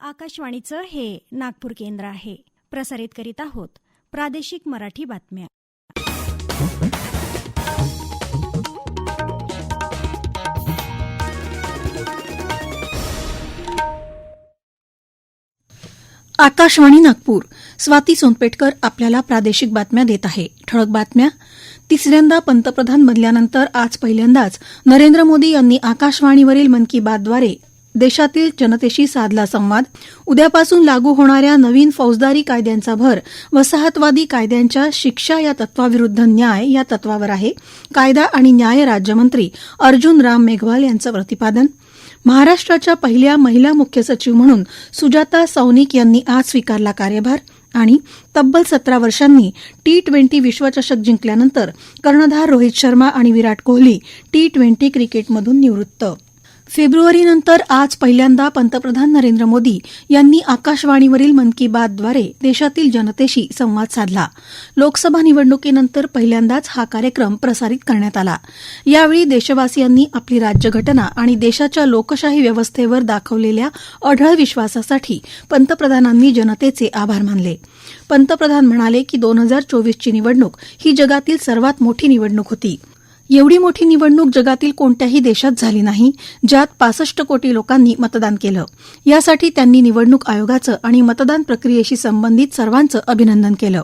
आकाशवाणीचं हे नागपूर केंद्र आहे. प्रसारित करीत आहोत प्रादेशिक मराठी बातम्या. आकाशवाणी नागपूर. स्वाती सोनपेटकर आपल्याला प्रादेशिक बातम्या देत आहे. ठळक बातम्या. तिसऱ्यांदा पंतप्रधान बनल्यानंतर आज पहिल्यांदाच नरेंद्र मोदी यांनी आकाशवाणीवरील मन की बातद्वारे देशातील जनतेशी साधला संवाद. उद्यापासून लागू होणाऱ्या नवीन फौजदारी कायद्यांचा भर वसाहतवादी कायद्यांच्या शिक्षा या तत्वाविरुद्ध न्याय या तत्वावर आहे. कायदा आणि न्याय राज्यमंत्री अर्जुन राम मेघवाल यांचं प्रतिपादन. महाराष्ट्राच्या पहिल्या महिला मुख्य सचिव म्हणून सुजाता सौनिक यांनी आज स्वीकारला कार्यभार आणि तब्बल सतरा वर्षांनी टी ट्वेंटी विश्वचषक जिंकल्यानंतर कर्णधार रोहित शर्मा आणि विराट कोहली टी ट्वेंटी क्रिकेटमधून निवृत्त. फेब्रुवारीनंतर आज पहिल्यांदा पंतप्रधान नरेंद्र मोदी यांनी आकाशवाणीवरील मन की बातद्वारे देशातील जनतेशी संवाद साधला. लोकसभा निवडणुकीनंतर पहिल्यांदाच हा कार्यक्रम प्रसारित करण्यात आला. यावेळी देशवासियांनी आपली राज्यघटना आणि देशाच्या लोकशाही व्यवस्थेवर दाखवलेल्या अढळ विश्वासासाठी पंतप्रधानांनी जनतेचे आभार मानले. पंतप्रधान म्हणाले की दोन हजार चोवीसची निवडणूक ही जगातील सर्वात मोठी निवडणूक होती. एवढी मोठी निवडणूक जगातील कोणत्याही देशात झाली नाही ज्यात पासष्ट कोटी लोकांनी मतदान केलं. यासाठी त्यांनी निवडणूक आयोगाचं आणि मतदान प्रक्रियेशी संबंधित सर्वांचं अभिनंदन केलं.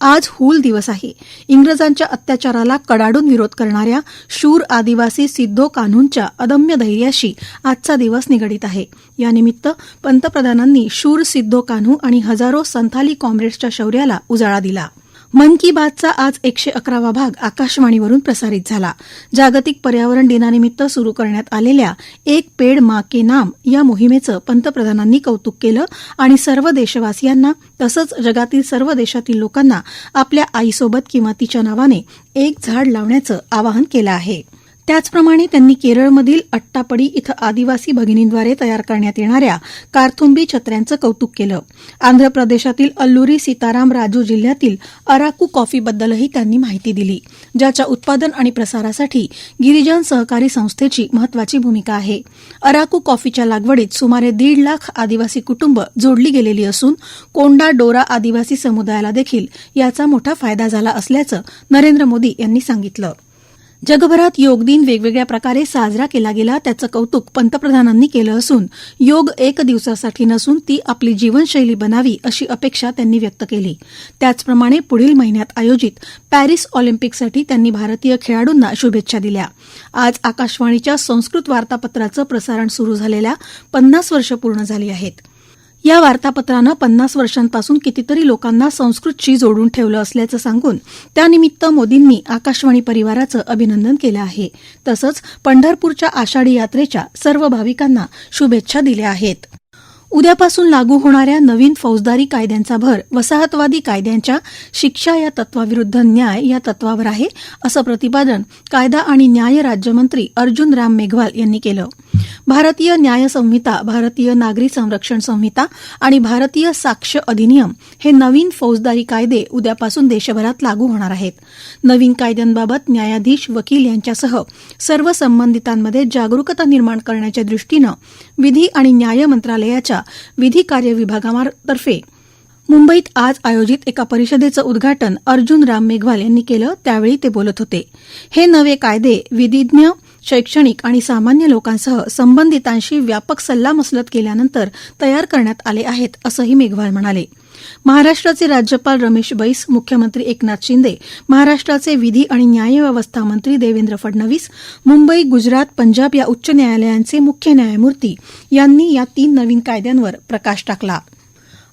आज हूल दिवस आहे. इंग्रजांच्या अत्याचाराला कडाडून विरोध करणाऱ्या शूर आदिवासी सिद्धो कान्हूंच्या अदम्य धैर्याशी आजचा दिवस निगडित आहे. यानिमित्त पंतप्रधानांनी शूर सिद्धो कान्हू आणि हजारो संथाली कॉम्रेड्सच्या शौर्याला उजाळा दिला. मन की बातचा आज एकशे अकरावा भाग आकाशवाणीवरून प्रसारित झाला. जागतिक पर्यावरण दिनानिमित्त सुरू करण्यात आलेल्या एक पेड मा के नाम या मोहिमेचं पंतप्रधानांनी कौतुक केलं आणि सर्व देशवासियांना तसंच जगातील सर्व देशातील लोकांना आपल्या आईसोबत किंवा तिच्या नावाने एक झाड लावण्याचं आवाहन केलं आहे. त्याचप्रमाणे त्यांनी केरळमधील अट्टापडी इथं आदिवासी भगिनींद्वारे तयार करण्यात येणाऱ्या कारथुंबी छत्र्यांचं कौतुक केलं. आंध्र प्रदेशातील अल्लुरी सीताराम राजू जिल्ह्यातील अराकू कॉफीबद्दलही त्यांनी माहिती दिली. ज्याच्या उत्पादन आणि प्रसारासाठी गिरिजन सहकारी संस्थेची महत्वाची भूमिका आहे. अराकू कॉफीच्या लागवडीत सुमारे दीड लाख आदिवासी कुटुंब जोडली गेलेली असून कोंडा डोरा आदिवासी समुदायाला देखील याचा मोठा फायदा झाला असल्याचं नरेंद्र मोदी यांनी सांगितलं. जगभरात योग दिन वेगवेगळ्या प्रकारे साजरा केला गेला त्याचं कौतुक पंतप्रधानांनी केलं असून योग एक दिवसासाठी नसून ती आपली जीवनशैली बनावी अशी अपेक्षा त्यांनी व्यक्त केली. त्याचप्रमाणे पुढील महिन्यात आयोजित पॅरिस ऑलिम्पिकसाठी त्यांनी भारतीय खेळाडूंना शुभेच्छा दिल्या. आज आकाशवाणीच्या संस्कृत वार्तापत्राचं प्रसारण सुरू झालेल्या पन्नास वर्ष पूर्ण झाली आहेत. या वार्तापत्रानं पन्नास वर्षांपासून कितीतरी लोकांना संस्कृतशी जोडून ठेवलं असल्याचं सांगून त्यानिमित्त मोदींनी आकाशवाणी परिवाराचं अभिनंदन केलं आहे. तसंच पंढरपूरच्या आषाढी यात्रेच्या सर्व भाविकांना शुभेच्छा दिल्या आहेत. उद्यापासून लागू होणाऱ्या नवीन फौजदारी कायद्यांचा भर वसाहतवादी कायद्यांच्या शिक्षा या तत्वाविरुद्ध न्याय या तत्वावर आहे असं प्रतिपादन कायदा आणि न्याय राज्यमंत्री अर्जुन राम मेघवाल यांनी केलं. भारतीय न्याय संहिता भारतीय नागरी संरक्षण संहिता आणि भारतीय साक्ष अधिनियम हे नवीन फौजदारी कायदे उद्यापासून देशभरात लागू होणार आहेत. नवीन कायद्यांबाबत न्यायाधीश वकील यांच्यासह सर्व संबंधितांमध्ये जागरूकता निर्माण करण्याच्या दृष्टीनं विधी आणि न्याय मंत्रालयाच्या विधी कार्य विभागातर्फे मुंबईत आज आयोजित एका परिषदेचं उद्घाटन अर्जुन राम मेघवाल यांनी केलं त्यावेळी ते बोलत होते. हे नवे कायदे विधिज्ञ शैक्षणिक आणि सामान्य लोकांसह संबंधितांशी व्यापक सल्लामसलत केल्यानंतर तयार करण्यात आले आहेत असंही मेघवाल म्हणाले. महाराष्ट्राचे राज्यपाल रमेश बैस मुख्यमंत्री एकनाथ शिंदे महाराष्ट्राचे विधी आणि न्यायव्यवस्था मंत्री देवेंद्र फडणवीस मुंबई गुजरात पंजाब या उच्च न्यायालयांचे मुख्य न्यायमूर्ती यांनी या तीन नवीन कायद्यांवर प्रकाश टाकला.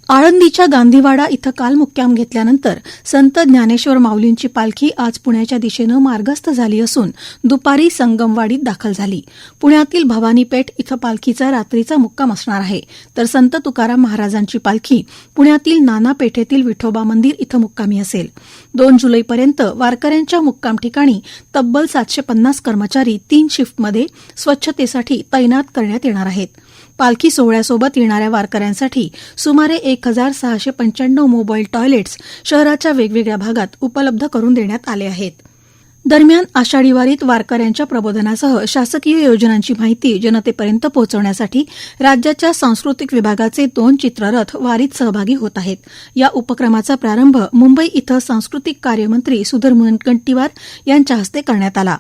आळंदीच्या गांधीवाडा इथं काल मुक्काम घेतल्यानंतर संत ज्ञानेश्वर माऊलींची पालखी आज पुण्याच्या दिशेनं मार्गस्थ झाली असून दुपारी संगमवाडीत दाखल झाली. पुण्यातील भवानीपेठ इथं पालखीचा रात्रीचा मुक्काम असणार आहे. तर संत तुकाराम महाराजांची पालखी पुण्यातील नाना पेठेतील विठोबा मंदिर इथं मुक्कामी असेल. दोन जुलैपर्यंत वारकऱ्यांच्या मुक्काम ठिकाणी तब्बल सातशे पन्नास कर्मचारी तीन शिफ्टमध्ये स्वच्छतेसाठी तैनात करण्यात येणार आहेत. पालखी सोहळ्यासोबत येणाऱ्या वारकऱ्यांसाठी सुमारे एक हजार सहाशे पंच्याण्णव मोबाईल टॉयलेट्स शहराच्या वेगवेगळ्या भागात उपलब्ध करून देण्यात आले आहेत. दरम्यान आषाढी वारीत वारकऱ्यांच्या प्रबोधनासह शासकीय योजनांची माहिती जनतेपर्यंत पोहोचवण्यासाठी राज्याच्या सांस्कृतिक विभागाचे दोन चित्ररथ वारीत सहभागी होत आहेत. या उपक्रमाचा प्रारंभ मुंबई इथं सांस्कृतिक कार्यमंत्री सुधीर मुनगंटीवार यांच्या हस्ते करण्यात आला.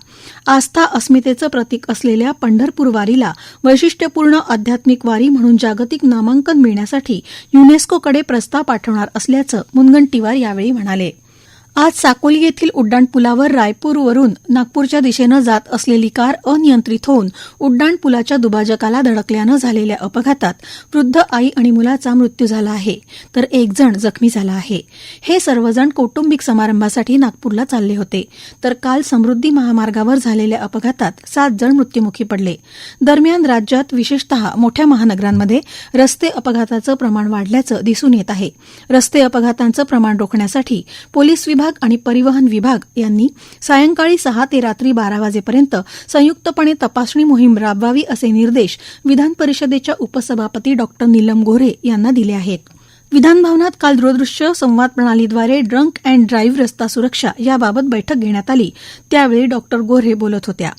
आस्था अस्मितेचं प्रतीक असलेल्या पंढरपूर वारीला वैशिष्ट्यपूर्ण आध्यात्मिक वारी म्हणून जागतिक नामांकन मिळण्यासाठी युनेस्कोकडे प्रस्ताव पाठवणार असल्याचं मुनगंटीवार यावेळी म्हणाले. आज साकोली येथील उड्डाणपुलावर रायपूरवरून नागपूरच्या दिशेनं जात असलेली कार अनियंत्रित होऊन उड्डाणपुलाच्या दुभाजकाला धडकल्यानं झालेल्या अपघातात वृद्ध आई आणि मुलाचा मृत्यू झाला आहे तर एक जण जखमी झाला आहे. हे सर्वजण कौटुंबिक समारंभासाठी नागपूरला चालले होते तर काल समृद्धी महामार्गावर झालेल्या अपघातात सात जण मृत्युमुखी पडले. दरम्यान राज्यात विशेषतः मोठ्या महानगरांमध्ये रस्ते अपघाताचं प्रमाण वाढल्याचं दिसून येत आहे. रस्ते अपघातांचं प्रमाण रोखण्यासाठी पोलीस विभाग आणि परिवहन विभाग यांनी सायंकाळी सहा ते रात्री बारा वाजेपर्यंत संयुक्तपणे तपासणी मोहीम राबवावी असे निर्देश विधान परिषदेच्या उपसभापती डॉ. नीलम गोऱ्हे यांना दिले आहेत. विधानभवनात काल दूरदृश्य संवाद प्रणालीद्वारे ड्रंक अँड ड्राईव्ह रस्ता सुरक्षा याबाबत बैठक घेण्यात आली. त्यावेळी डॉ. गोऱ्हे बोलत होत्या.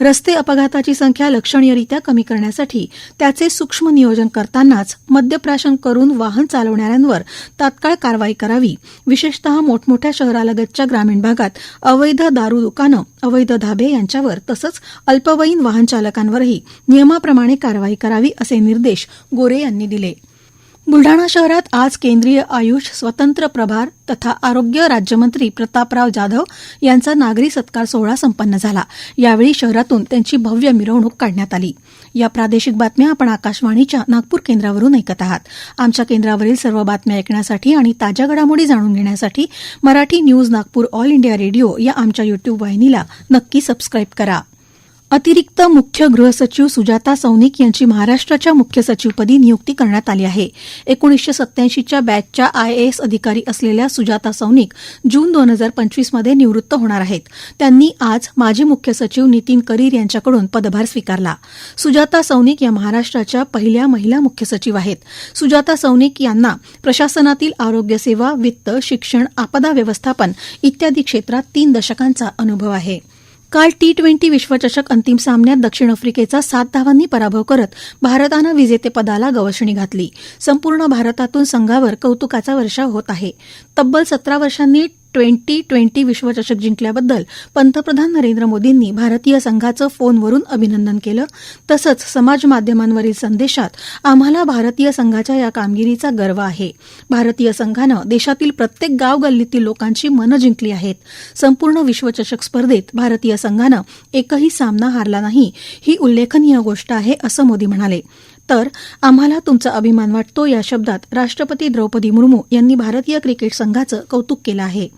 रस्ते अपघाताची संख्या लक्षणीयरित्या कमी करण्यासाठी त्याचे सूक्ष्म नियोजन करतानाच मद्यप्राशन करून वाहन चालवणाऱ्यांवर तात्काळ कारवाई करावी. विशेषतः मोठमोठ्या शहरालगतच्या ग्रामीण भागात अवैध दारू दुकानं अवैध धाबे यांच्यावर तसंच अल्पवयीन वाहन चालकांवरही नियमाप्रमाणे कारवाई करावी असे निर्देश गोरे यांनी दिले. बुलढाणा शहरात आज केंद्रीय आयुष स्वतंत्र प्रभार तथा आरोग्य राज्यमंत्री प्रतापराव जाधव यांचा नागरी सत्कार सोहळा संपन्न झाला. यावेळी शहरातून त्यांची भव्य मिरवणूक काढण्यात आली. या प्रादेशिक बातम्या आपण आकाशवाणीच्या नागपूर केंद्रावरून ऐकत आहात. आमच्या केंद्रावरील सर्व बातम्या ऐकण्यासाठी आणि ताज्या घडामोडी जाणून घेण्यासाठी Marathi news Nagpur all India radio या आमच्या युट्यूब वाहिनीला नक्की सबस्क्राईब करा. अतिरिक्त मुख्य गृहसचिव सुजाता सौनिक यांची महाराष्ट्राच्या मुख्य सचिवपदी नियुक्ती करण्यात आली आहे. एकोणीसशे सत्याऐंशीच्या बॅचच्या आयएएस अधिकारी असलेल्या सुजाता सौनिक जून दोन हजार पंचवीसमध्ये निवृत्त होणार आहेत. त्यांनी आज माजी मुख्य सचिव नितीन करीर यांच्याकडून पदभार स्वीकारला. सुजाता सौनिक या महाराष्ट्राच्या पहिल्या महिला मुख्य सचिव आहेत. सुजाता सौनिक यांना प्रशासनातील आरोग्यसेवा वित्त शिक्षण आपदा व्यवस्थापन इत्यादी क्षेत्रात तीन दशकांचा अनुभव आहे. काल टी ट्वेंटी विश्वचषक अंतिम सामन्यात दक्षिण आफ्रिकेचा सात धावांनी पराभव करत भारतानं विजेतेपदाला गवसणी घातली. संपूर्ण भारतातून संघावर कौतुकाचा वर्षाव होत आहे. तब्बल सतरा वर्षांनी ट्वेंटी ट्वेंटी विश्वचषक जिंकल्याबद्दल पंतप्रधान नरेंद्र मोदींनी भारतीय संघाचं फोनवरून अभिनंदन केलं. तसंच समाज माध्यमांवरील संदेशात आम्हाला भारतीय संघाच्या या कामगिरीचा गर्व आहे. भारतीय संघानं देशातील प्रत्येक गाव गल्लीतील लोकांची मनं जिंकली आहेत. संपूर्ण विश्वचषक स्पर्धेत भारतीय संघानं एकही सामना हारला नाही ही उल्लेखनीय गोष्ट आहे असं मोदी म्हणाले. तर आम्हाला तुमचा अभिमान वाटतो या शब्दात राष्ट्रपती द्रौपदी मुर्मू यांनी भारतीय क्रिकेट संघाचं कौतुक केलं आहे.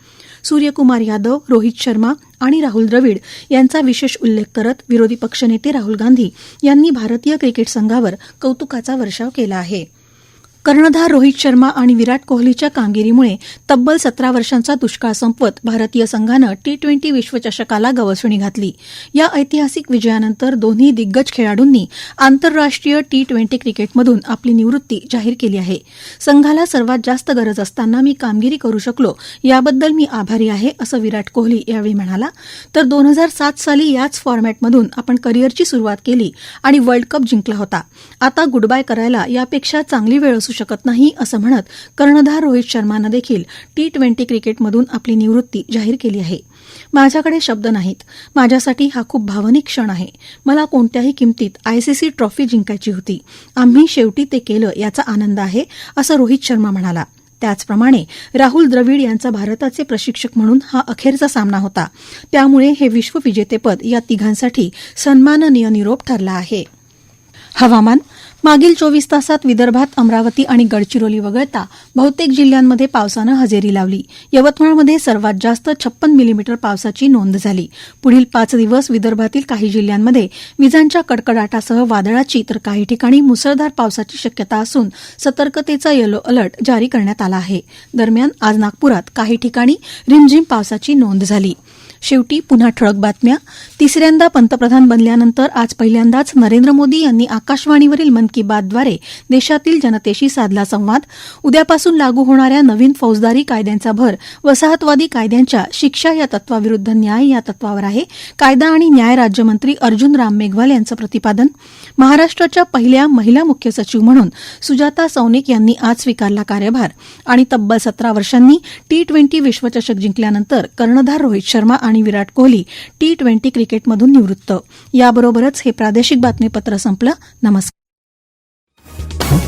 सूर्यकुमार यादव रोहित शर्मा आणि राहुल द्रविड यांचा विशेष उल्लेख करत विरोधी पक्षनेते राहुल गांधी यांनी भारतीय क्रिकेट संघावर कौतुकाचा वर्षाव केला आहे. कर्णधार रोहित शर्मा आणि विराट कोहलीच्या कामगिरीमुळे तब्बल सतरा वर्षांचा दुष्काळ संपवत भारतीय संघानं टी ट्वेंटी विश्वचषकाला गवसणी घातली. या ऐतिहासिक विजयानंतर दोन्ही दिग्गज खेळाडूंनी आंतरराष्ट्रीय टी ट्वेंटी क्रिकेटमधून आपली निवृत्ती जाहीर केली आहे. संघाला सर्वात जास्त गरज असताना मी कामगिरी करू शकलो याबद्दल मी आभारी आहे असं विराट कोहली यावेळी म्हणाला. तर दोन हजार सात साली याच फॉर्मॅटमधून आपण करिअरची सुरुवात केली आणि वर्ल्ड कप जिंकला होता. आता गुडबाय करायला यापेक्षा चांगली वेळ असू शकत नाही असं म्हणत कर्णधार रोहित शर्मानं देखील टी ट्वेंटी क्रिकेटमधून आपली निवृत्ती जाहीर केली आहे. माझ्याकडे शब्द नाहीत. माझ्यासाठी हा खूप भावनिक क्षण आहे. मला कोणत्याही किमतीत आयसीसी ट्रॉफी जिंकायची होती. आम्ही शेवटी ते केलं याचा आनंद आहे असं रोहित शर्मा म्हणाला. त्याचप्रमाणे राहुल द्रविड यांचा भारताचे प्रशिक्षक म्हणून हा अखेरचा सामना होता. त्यामुळे हे विश्वविजेतेपद या तिघांसाठी सन्माननीय निरोप ठरला आहे. हवामान मागील चोवीस तासात विदर्भात अमरावती आणि गडचिरोली वगळता बहुतेक जिल्ह्यांमध्ये पावसानं हजेरी लावली. यवतमाळमध्ये सर्वात जास्त छप्पन मिलीमीटर पावसाची नोंद झाली. पुढील पाच दिवस विदर्भातील काही जिल्ह्यांमध्ये विजांच्या कडकडाटासह वादळाची तर काही ठिकाणी मुसळधार पावसाची शक्यता असून सतर्कतेचा येलो अलर्ट जारी करण्यात आला आहे. दरम्यान आज नागपुरात काही ठिकाणी रिमझिम पावसाची नोंद झाली. शेवटी पुन्हा ठळक बातम्या. तिसऱ्यांदा पंतप्रधान बनल्यानंतर आज पहिल्यांदाच नरेंद्र मोदी यांनी आकाशवाणीवरील मन की बातद्वारे देशातील जनतेशी साधला संवाद. उद्यापासून लागू होणाऱ्या नवीन फौजदारी कायद्यांचा भर वसाहतवादी कायद्यांच्या शिक्षा या तत्वाविरुद्ध न्याय या तत्वावर आहे. कायदा आणि न्याय राज्यमंत्री अर्जुन राम मेघवाल यांचं प्रतिपादन. महाराष्ट्राच्या पहिल्या महिला मुख्य सचिव म्हणून सुजाता सौनिक यांनी आज स्वीकारला कार्यभार. आणि तब्बल सतरा वर्षांनी टी ट्वेंटी विश्वचषक जिंकल्यानंतर कर्णधार रोहित शर्मा आणि विराट कोहली टी ट्वेंटी क्रिकेटमधून निवृत्त. याबरोबरच हे प्रादेशिक बातमीपत्र संपलं. नमस्कार.